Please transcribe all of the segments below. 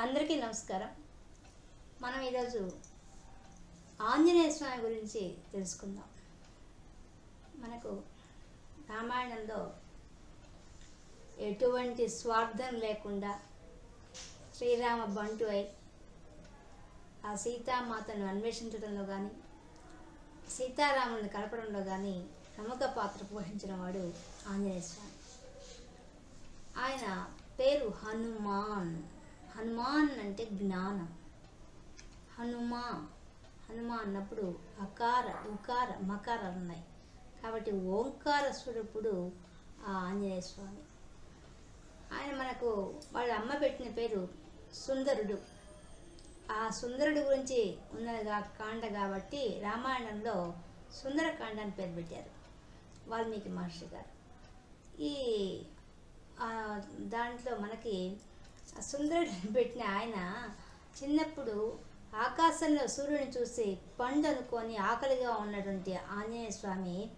అందరికీ నమస్కారం. మనం ఈరోజు ఆంజనేయ స్వామి గురించి తెలుసుకుందాం. మనకు రామాయణంలో ఎటువంటి స్వార్థం లేకుండా శ్రీరామ బంటు అయి ఆ సీతామాతను అన్వేషించడంలో కానీ సీతారాములను కలపడంలో కానీ ప్రముఖ పాత్ర పోషించిన వాడు ఆంజనేయ స్వామి. ఆయన పేరు హనుమాన్. హనుమాన్ అంటే జ్ఞానం. హనుమా హనుమ అన్నప్పుడు అకార ఉకార మకారాలు ఉన్నాయి. కాబట్టి ఓంకార స్వరూపుడు ఆ ఆంజనేయ స్వామి. ఆయన మనకు వాళ్ళ అమ్మ పెట్టిన పేరు సుందరుడు. ఆ సుందరుడు గురించి ఉన్నదిగా కాండ కాబట్టి రామాయణంలో సుందరకాండ అని పేరు పెట్టారు వాల్మీకి మహర్షి గారు. ఈ దాంట్లో మనకి సుందరుడు పెట్టిన ఆయన చిన్నప్పుడు ఆకాశంలో సూర్యుని చూసి పండు అనుకొని ఆకలిగా ఉన్నటువంటి ఆంజనేయ స్వామి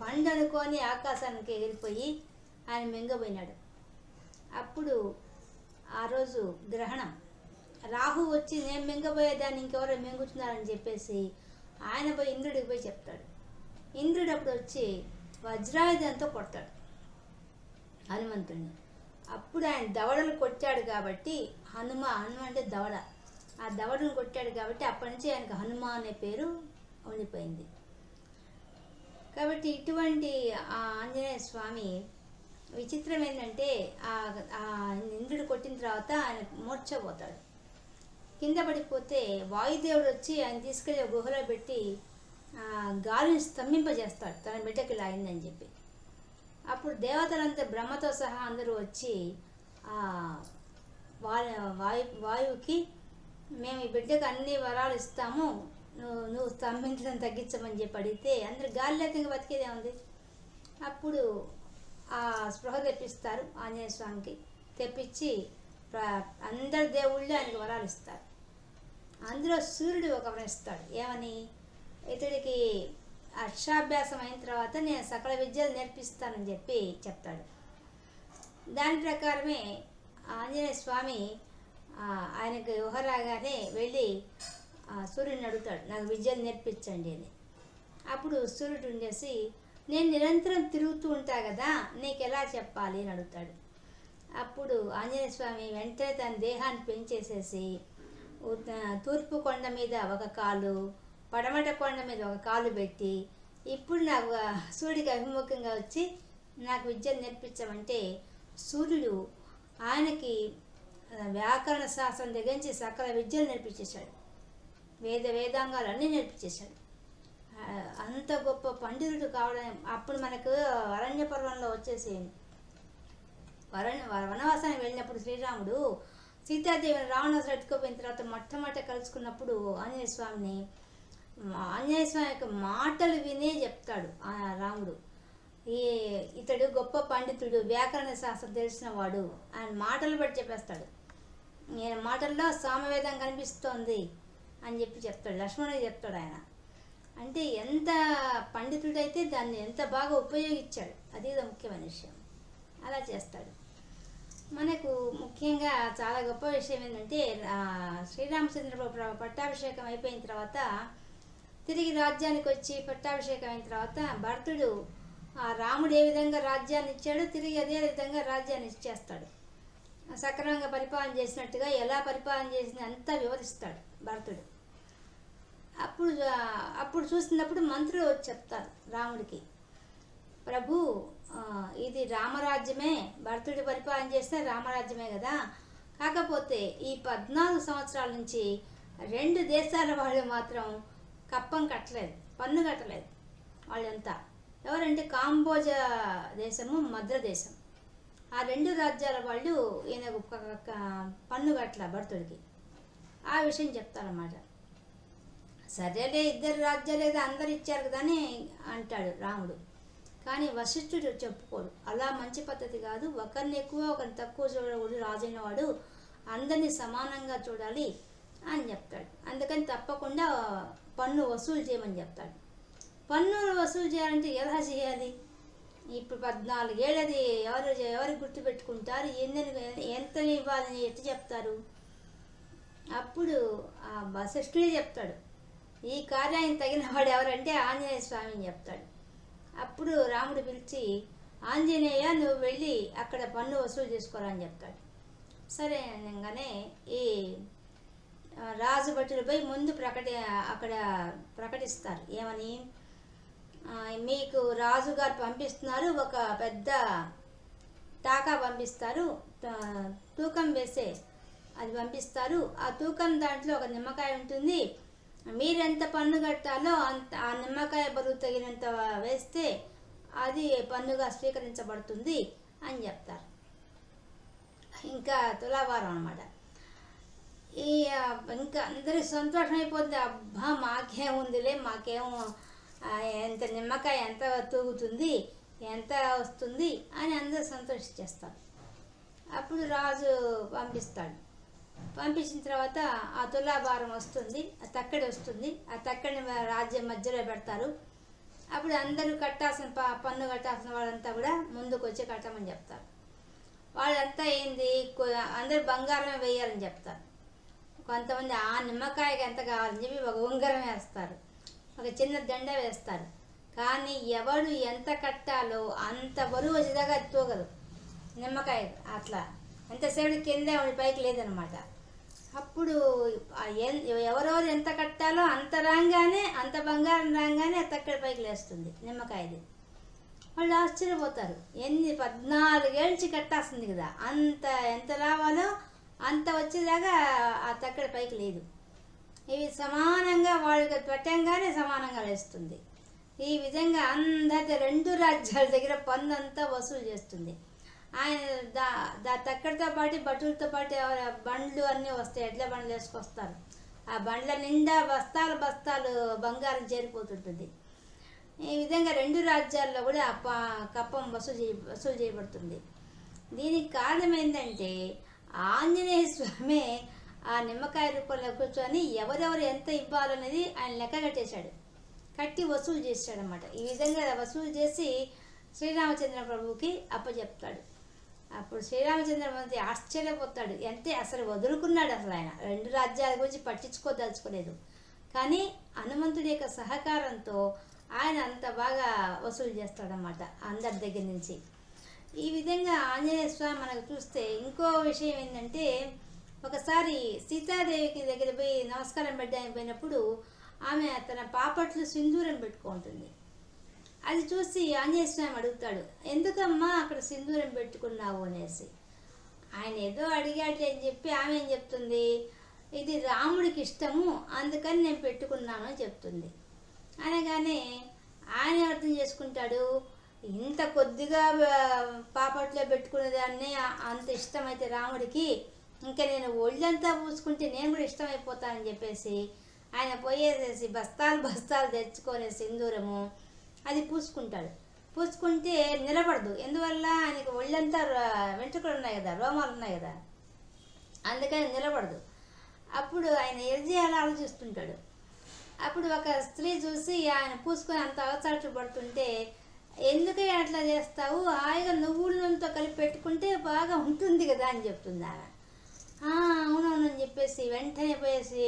పండు అనుకొని ఆకాశానికి ఎగిరిపోయి ఆయన మింగబోయినాడు. అప్పుడు ఆ రోజు గ్రహణం. రాహు వచ్చి నేను మింగబోయేదాన్ని ఇంకెవరో మింగుతున్నారని చెప్పేసి ఆయన పోయి ఇంద్రుడికి పోయి చెప్తాడు. ఇంద్రుడు అప్పుడు వచ్చి వజ్రాయుధంతో కొడతాడు హనుమంతుడిని అప్పుడు ఆయన దవడలు కొట్టాడు కాబట్టి హనుమ హనుమ అంటే దవడ. ఆ దవడను కొట్టాడు కాబట్టి అప్పటి నుంచి ఆయనకు హనుమ అనే పేరు ఉండిపోయింది. కాబట్టి ఇటువంటి ఆ ఆంజనేయ స్వామి విచిత్రం ఏంటంటే ఆ ఇంద్రుడు కొట్టిన తర్వాత ఆయన మూర్చపోతాడు కింద పడిపోతే వాయుదేవుడు వచ్చి ఆయన తీసుకెళ్ళి గుహలో పెట్టి ఆ, గాలిని స్తంభింపజేస్తాడు. తన బిడ్డకి లాగిందని చెప్పి. అప్పుడు దేవతలంతా బ్రహ్మతో సహా అందరూ వచ్చి ఆ వాయు వాయు వాయువుకి మేము ఈ బిడ్డకు అన్ని వరాలు ఇస్తాము నువ్వు నువ్వు స్తంభించడం తగ్గించమని చెప్పి అడిగితే అందరు గాలి లేక బతికేదే ఉంది. అప్పుడు ఆ స్పృహ తెప్పిస్తారు ఆంజనేయ స్వామికి. తెప్పించి అందరి దేవుళ్ళు ఆయనకు వరాలు ఇస్తారు. అందులో సూర్యుడు ఒక వరం ఇస్తాడు. ఏమని? ఇతడికి అక్షరాభ్యాసం అయిన తర్వాత నేను సకల విద్యలు నేర్పిస్తానని చెప్పి చెప్తాడు. దాని ప్రకారమే ఆంజనేయ స్వామి ఆయనకు ఊహరాగానే వెళ్ళి సూర్యుని సూర్యుడిని అడుగుతాడు నాకు విద్యలు నేర్పించండి అని. అప్పుడు సూర్యుడు ఉండేసి నేను నిరంతరం తిరుగుతూ ఉంటా కదా నీకు ఎలా చెప్పాలి అని అడుగుతాడు. అప్పుడు ఆంజనేయ స్వామి వెంటనే తన దేహాన్ని పెంచేసేసి తూర్పు కొండ మీద ఒక కాలు పడమట కొండ మీద ఒక కాలు పెట్టి ఇప్పుడు నాకు సూర్యుడికి అభిముఖంగా వచ్చి నాకు విద్యను నేర్పించమంటే సూర్యుడు ఆయనకి వ్యాకరణ శాస్త్రం దగ్గర నుంచి సకల విద్యలు నేర్పించేశాడు. వేద వేదాంగాలు అన్నీ నేర్పించేశాడు అంత గొప్ప పండితుడు కావడం అప్పుడు మనకు అరణ్య పర్వంలో వచ్చేసి వరణ్య వనవాసానికి వెళ్ళినప్పుడు శ్రీరాముడు సీతాదేవిని రావణాసుడు ఎత్తుకుపోయిన తర్వాత మొట్టమొదట కలుసుకున్నప్పుడు ఆంజనేయ స్వామిని ఆంజనేయ స్వామి యొక్క మాటలు వినే చెప్తాడు ఆ రాముడు. ఈ ఇతడు గొప్ప పండితుడు వ్యాకరణ శాస్త్రం తెలిసిన వాడు ఆయన మాటలు బట్టి చెప్పేస్తాడు. నేను మాటల్లో సామవేదం కనిపిస్తోంది అని చెప్పి చెప్తాడు. లక్ష్మణుడు చెప్తాడు ఆయన. అంటే ఎంత పండితుడైతే దాన్ని ఎంత బాగా ఉపయోగించాడు. అది ఇది ముఖ్యమైన విషయం. అలా చేస్తాడు. మనకు ముఖ్యంగా చాలా గొప్ప విషయం ఏంటంటే ఆ, శ్రీరామచంద్ర పట్టాభిషేకం అయిపోయిన తర్వాత తిరిగి రాజ్యానికి వచ్చి పట్టాభిషేకం అయిన తర్వాత భరతుడు ఆ రాముడు ఏ విధంగా రాజ్యాన్ని ఇచ్చాడో తిరిగి అదే విధంగా రాజ్యాన్ని ఇచ్చేస్తాడు. సక్రమంగా పరిపాలన చేసినట్టుగా ఎలా పరిపాలన చేసింది అంతా వివరిస్తాడు భరతుడు. అప్పుడు అప్పుడు చూసినప్పుడు మంత్రులు వచ్చి చెప్తారు రాముడికి ప్రభు ఇది రామరాజ్యమే భరతుడి పరిపాలన చేస్తే రామరాజ్యమే కదా. కాకపోతే ఈ పద్నాలుగు సంవత్సరాల నుంచి రెండు దేశాల వాళ్ళు మాత్రం కప్పం కట్టలేదు పన్ను కట్టలేదు వాళ్ళంతా. ఎవరంటే కాంబోజ దేశము మద్ర దేశం. ఆ రెండు రాజ్యాల వాళ్ళు ఈయన పన్ను కట్టల భరతుడికి. ఆ విషయం చెప్తారన్నమాట. సరేలే ఇద్దరు రాజ్యాలు ఏదో అందరు ఇచ్చారు కదా అని అంటాడు రాముడు. కానీ వశిష్ఠుడు చెప్పుకోడు. అలా మంచి పద్ధతి కాదు. ఒకరిని ఎక్కువ ఒకరిని తక్కువ చూడకూడదు. రాజైన వాడు అందరినీ సమానంగా చూడాలి. అని చెప్తాడు. అందుకని తప్పకుండా పన్ను వసూలు చేయమని చెప్తాడు. పన్ను వసూలు చేయాలంటే ఎలా చేయాలి? ఇప్పుడు పద్నాలుగు ఏళ్ళది ఎవరు ఎవరు గుర్తుపెట్టుకుంటారు? ఎన్ని ఎంత ఇవ్వాలని ఎట్లా చెప్తారు? అప్పుడు ఆ వశిష్ఠుడే చెప్తాడు. ఈ కార్యానికి తగిన వాడు ఎవరంటే ఆంజనేయ స్వామిని చెప్తాడు. అప్పుడు రాముడు పిలిచి ఆంజనేయ నువ్వు వెళ్ళి అక్కడ పన్ను వసూలు చేసుకోరా అని చెప్తాడు. సరే అనగానే ఈ రాజు భటులపై ముందు ప్రకటి అక్కడ ప్రకటిస్తారు. ఏమని? మీకు రాజుగారు పంపిస్తున్నారు ఒక పెద్ద టాకా పంపిస్తారు తూకం వేసే అది పంపిస్తారు. ఆ తూకం దాంట్లో ఒక నిమ్మకాయ ఉంటుంది. మీరెంత పన్ను కట్టాలో అంత ఆ నిమ్మకాయ బరువు తగినంత వేస్తే అది పన్నుగా స్వీకరించబడుతుంది అని చెప్తారు. ఇంకా తులాభారం అనమాట ఈ ఇంకా అందరికి సంతోషం అయిపోతుంది అబ్బా మాకేం ఉందిలే మాకేమో ఎంత నిమ్మకాయ ఎంత తూగుతుంది ఎంత వస్తుంది అని అందరూ సంతోషించేస్తారు. అప్పుడు రాజు పంపిస్తాడు. పంపించిన తర్వాత ఆ తులాభారం వస్తుంది ఆ తక్కడి వస్తుంది ఆ తక్కడిని రాజ్యం మధ్యలో పెడతారు. అప్పుడు అందరూ కట్టాల్సిన ప- పన్ను కట్టాల్సిన వాళ్ళంతా కూడా ముందుకు వచ్చి కట్టమని చెప్తారు. వాళ్ళంతా ఏంది అందరూ బంగారం వేయాలని చెప్తారు. కొంతమంది ఆ నిమ్మకాయకి ఎంత కావాలని చెప్పి ఒక ఉంగరం వేస్తారు. ఒక చిన్న దండ వేస్తారు. కానీ ఎవడు ఎంత కట్టాలో అంత బరువు వచ్చేదాకా అది తోగదు. నిమ్మకాయ అట్లా. ఎంతసేపు కింద పైకి లేదనమాట. అప్పుడు ఎన్- ఎవరెవరు ఎంత కట్టాలో అంత రాగానే అంత బంగారం రాగానే తక్కడ పైకి లేస్తుంది నిమ్మకాయది. వాళ్ళు ఆశ్చర్యపోతారు. ఎన్ని పద్నాలుగేళ్ళకి కట్టాల్సింది కదా. అంత ఎంత రావాలో అంత వచ్చేదాకా ఆ తక్కడ పైకి లేదు. ఇవి సమానంగా వాళ్ళకి పెట్టంగానే సమానంగా లేస్తుంది. ఈ విధంగా అందరి రెండు రాజ్యాల దగ్గర పన్ను అంతా వసూలు చేస్తుంది. ఆయన దా దా తక్కడితో పాటు బట్టలతో పాటు ఎవరు- బండ్లు అన్నీ వస్తాయి. ఎడ్ల బండ్లు వేసుకొస్తారు. ఆ బండ్ల నిండా బస్తాలు బస్తాలు బంగారం చేరిపోతుంటుంది. ఈ విధంగా రెండు రాజ్యాల్లో కూడా ఆ కప్పం వసూలు చేయ వసూలు చేయబడుతుంది. దీనికి కారణం ఏంటంటే ఆంజనేయ స్వామి ఆ నిమ్మకాయ రూపంలో కూర్చొని ఎవరెవరు ఎంత ఇవ్వాలనేది ఆయన లెక్క కట్టేశాడు కట్టి వసూలు చేశాడనమాట ఈ విధంగా వసూలు చేసి శ్రీరామచంద్ర ప్రభువుకి అప్పచెప్తాడు. అప్పుడు శ్రీరామచంద్రమూర్తి ఆశ్చర్యపోతాడు. అంటే అసలు వదులుకున్నాడు అసలు ఆయన. రెండు రాజ్యాల గురించి పట్టించుకోదలుచుకోలేదు. కానీ హనుమంతుడి యొక్క సహకారంతో ఆయన అంత బాగా వసూలు చేస్తాడనమాట అందరి దగ్గర నుంచి. ఈ విధంగా ఆంజనేయ స్వామి మనకు చూస్తే ఇంకో విషయం ఏంటంటే ఒకసారి సీతాదేవికి దగ్గర పోయి నమస్కారం పెట్టడానికి పోయినప్పుడు ఆమె తన పాపట్లు సింధూరం పెట్టుకుంటుంది. అది చూసి ఆంజనేయ స్వామి అడుగుతాడు ఎందుకమ్మా అక్కడ సింధూరం పెట్టుకున్నావు? అనేసి. ఆయన ఏదో అడిగాడు అని చెప్పి ఆమె ఏం చెప్తుంది ఇది రాముడికి ఇష్టము అందుకని నేను పెట్టుకున్నాను అని చెప్తుంది. అనగానే ఆయన అర్థం చేసుకుంటాడు ఇంత కొద్దిగా పాపట్లో పెట్టుకునే దాన్ని అంత ఇష్టమైతే రాముడికి. ఇంకా నేను ఒళ్ళంతా పూసుకుంటే నేను కూడా ఇష్టమైపోతానని చెప్పేసి ఆయన పోయేసేసి బస్తాలు బస్తాలు తెచ్చుకొని సింధూరము అది పూసుకుంటాడు. పూసుకుంటే నిలబడదు. ఎందువల్ల? ఆయనకి ఒళ్ళంతా వెంట్రుకలు ఉన్నాయి కదా రోమాలు ఉన్నాయి కదా. అందుకని నిలబడదు. అప్పుడు ఆయన ఏం చేయాలో ఆలోచిస్తుంటాడు. అప్పుడు ఒక స్త్రీ చూసి ఆయన పూసుకొని అంత అవసరం పడుతుంటే ఎందుకే అట్లా చేస్తావు? హాయిగా నువ్వుల నూనెతో కలిపి పెట్టుకుంటే బాగా ఉంటుంది కదా అని చెప్తుంది ఆమె అవునవును అని చెప్పేసి వెంటనే పోయేసి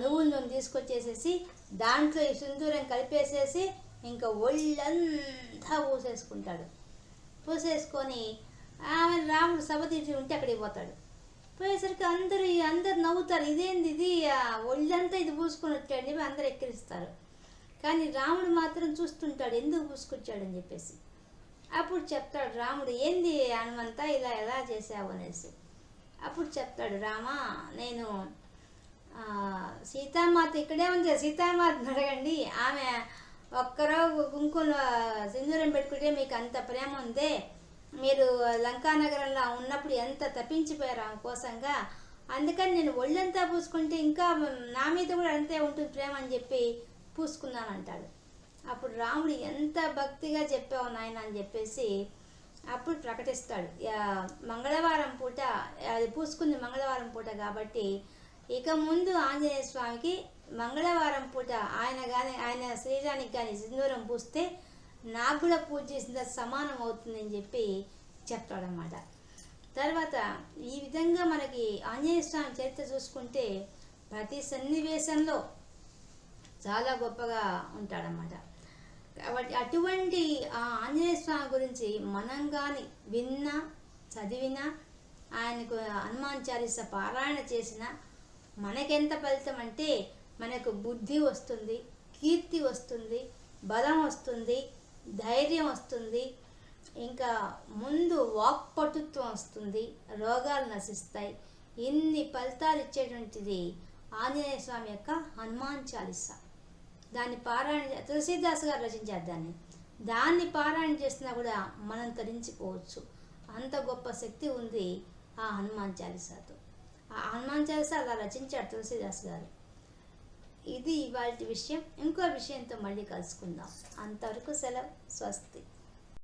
నువ్వుల నూనె తీసుకొచ్చేసేసి దాంట్లో ఈ సింధూరం కలిపేసేసి ఇంకా ఒళ్ళంతా పూసేసుకుంటాడు. పూసేసుకొని ఆమె రాముడు సభ తీర్చి ఉంటే అక్కడికి పోతాడు. పోయేసరికి అందరూ అందరు నవ్వుతారు ఇదేంది ఇది? ఒళ్ళంతా ఇది పూసుకొని వచ్చాడని చెప్పి అందరు ఎక్కిరిస్తారు. కానీ రాముడు మాత్రం చూస్తుంటాడు ఎందుకు పూసుకొచ్చాడని చెప్పేసి. అప్పుడు చెప్తాడు రాముడు ఏంది హనుమంతా ఇలా ఎలా చేసావు అనేసి. అప్పుడు చెప్తాడు రామా నేను సీతామాత ఇక్కడే ఉంది సీతామాతను అడగండి. ఆమె ఒక్కరో కుంకుమ సింధూరం పెట్టుకుంటే మీకు అంత ప్రేమ ఉందే. మీరు లంకానగరంలో ఉన్నప్పుడు ఎంత తప్పించిపోయారు ఆమె కోసంగా. అందుకని నేను ఒళ్ళంతా పూసుకుంటే ఇంకా నా మీద కూడా అంతే ఉంటుంది ప్రేమ అని చెప్పి పూసుకున్నాను అంటాడు అప్పుడు రాముడు ఎంత భక్తిగా చెప్పావు నాయన అని చెప్పేసి అప్పుడు ప్రకటిస్తాడు. మంగళవారం పూట అది పూసుకుంది మంగళవారం పూట కాబట్టి ఇక ముందు ఆంజనేయ స్వామికి మంగళవారం పూట ఆయన కానీ ఆయన శరీరానికి కానీ సింధూరం పూస్తే నాకు కూడా పూజ చేసిన సమానం అవుతుందని చెప్పి చెప్తాడనమాట తర్వాత ఈ విధంగా మనకి ఆంజనేయ స్వామి చరిత్ర చూసుకుంటే ప్రతి సన్నివేశంలో చాలా గొప్పగా ఉంటాడనమాట కాబట్టి అటువంటి ఆ ఆంజనేయ స్వామి గురించి మనం కానీ విన్నా చదివినా ఆయనకు హనుమాన్ చాలీస పారాయణ చేసిన మనకెంత ఫలితం అంటే మనకు బుద్ధి వస్తుంది కీర్తి వస్తుంది బలం వస్తుంది ధైర్యం వస్తుంది ఇంకా ముందు వాక్పటుత్వం వస్తుంది రోగాలు నశిస్తాయి. ఇన్ని ఫలితాలు ఇచ్చేటువంటిది ఆంజనేయ స్వామి యొక్క హనుమాన్ చాలీసా. దాన్ని పారాయణ తులసీదాస్ గారు రచించారు దాన్ని. దాన్ని పారాయణ చేసినా కూడా మనం తరించిపోవచ్చు. అంత గొప్ప శక్తి ఉంది ఆ హనుమాన్ చాలీసాతో. ఆ హనుమాన్ చాలీసా అలా రచించాడు తులసీదాస్ గారు. ఇది ఇవాళ విషయం. ఇంకో విషయంతో మళ్ళీ కలుసుకుందాం. అంతవరకు సెలవు. స్వస్తి.